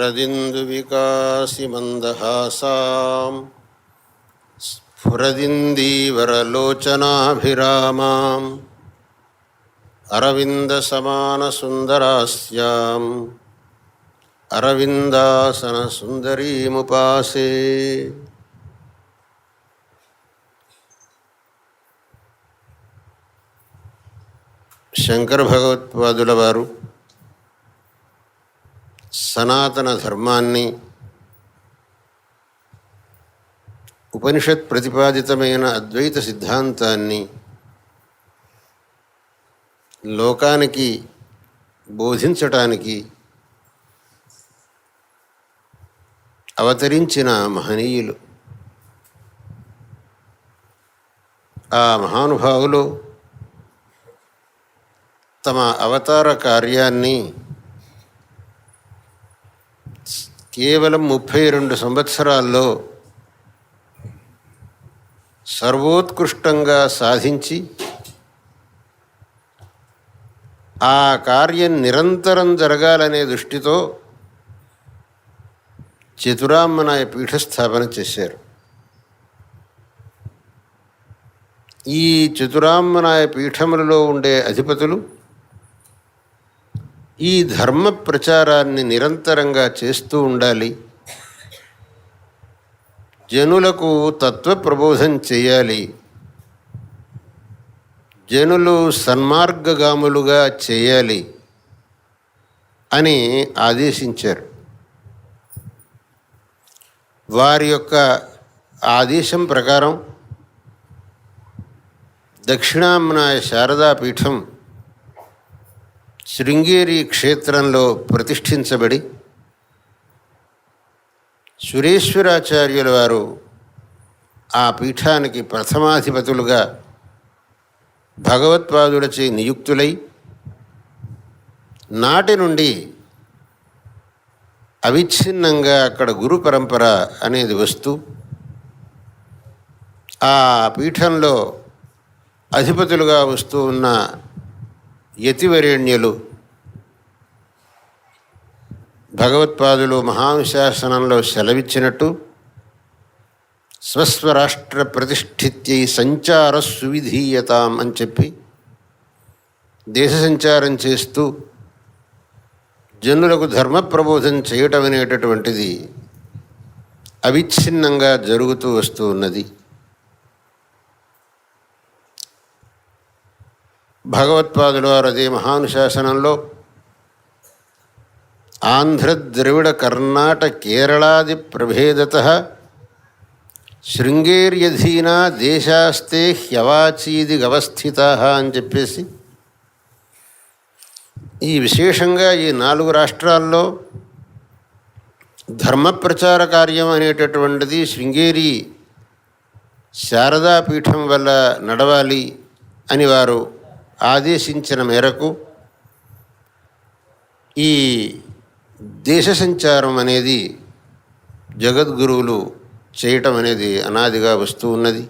शरदिन्दुविकासिमन्दहासाम् स्फुरदिन्दीवरलोचनाभिरामाम् अरविन्दसमानसुन्दरास्याम् अरविन्दासनसुन्दरीमुपासे శంకర భగవత్పాదుల వారు సనాతన ధర్మాన్ని ఉపనిషత్ ప్రతిపాదితమైన అద్వైత సిద్ధాంతాన్ని లోకానికి బోధించటానికి అవతరించిన మహనీయులు. ఆ మహానుభావులు తమ అవతార కార్యాన్ని కేవలం ముప్పై రెండు సంవత్సరాల్లో సర్వోత్కృష్టంగా సాధించి ఆ కార్యం నిరంతరం జరగాలనే దృష్టితో చతురామ్మనాయ పీఠస్థాపన చేశారు. ఈ చతురామ్మనాయ పీఠములలో ఉండే అధిపతులు ఈ ధర్మ ప్రచారాన్ని నిరంతరంగా చేస్తూ ఉండాలి. జనులకు తత్వ ప్రబోధం చేయాలి. జనులు సన్మార్గగాములుగా చేయాలి అని ఆదేశించారు. వారి యొక్క ఆదేశం ప్రకారం దక్షిణామ్నాయ శారదాపీఠం శృంగేరి క్షేత్రంలో ప్రతిష్ఠించబడి సురేశ్వరాచార్యుల వారు ఆ పీఠానికి ప్రథమాధిపతులుగా భగవత్పాదులచే నియుక్తులై నాటి నుండి అవిచ్ఛిన్నంగా అక్కడ గురు పరంపర అనేది వస్తూ ఆ పీఠంలో అధిపతులుగా వస్తూ ఉన్న యతివరేణ్యులు. భగవత్పాదులు మహానుశాసనంలో సెలవిచ్చినట్టు స్వస్వరాష్ట్ర ప్రతిష్ఠిత్యై సంచార సువిధీయతాం అని చెప్పి దేశ సంచారం చేస్తూ జనులకు ధర్మ ప్రబోధం చేయటం అనేటటువంటిది అవిచ్ఛిన్నంగా జరుగుతూ వస్తూ ఉన్నది. భగవత్పాదుల వారు అదే మహానుశాసనంలో ఆంధ్ర ద్రవిడ కర్ణాట కేరళాది ప్రభేదత శృంగేర్యధీనా దేశాస్తే హ్యవాచీది గవస్థిత అని చెప్పేసి ఈ విశేషంగా ఈ నాలుగు రాష్ట్రాల్లో ధర్మ ప్రచార కార్యం అనేటటువంటిది శృంగేరి శారదాపీఠం వల్ల నడవాలి అని వారు ఆదేశించిన మేరకు ఈ దేశ సంచారం అనేది జగద్గురువులు చేయటం అనేది అనాదిగా వస్తూ ఉన్నది.